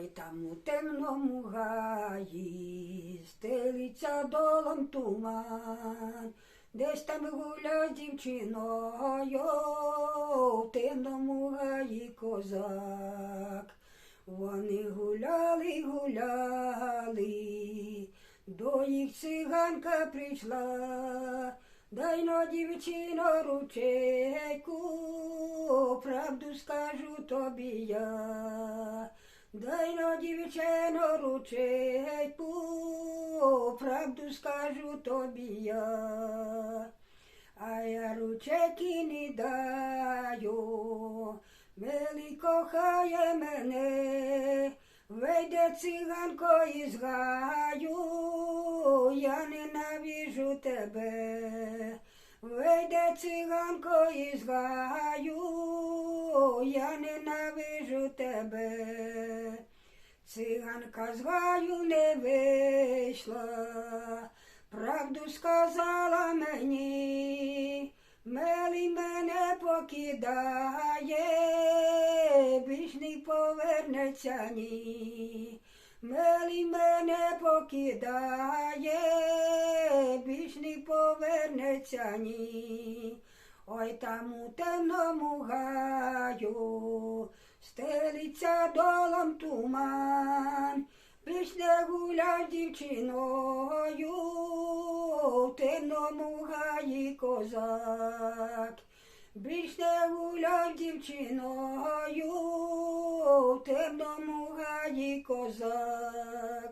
Ой там у темному гаї стелиться долом туман, десь там гуля з дівчиною, в темному гаї козак. Вони гуляли, гуляли, до їх циганка прийшла, дай на дівчино ручейку, правду скажу тобі я. Дай на дівчино ручейку, правду скажу тобі я. А я ручейки не даю, милий кохає мене, вийде циганко із гаю, я ненавижу тебе. Вийде циганко із гаю, я ненавижу тебе. Циганка з не вийшла, правду сказала мені, мелий мене покидає, більш не повернеться ні. Мелий мене покидає, більш не повернеться ні. Ой там у темному гаю стелиться долом туман, пішне не гуляй дівчиною, в темному гаї козак. Більш не гуляй дівчиною, в темному гаї козак.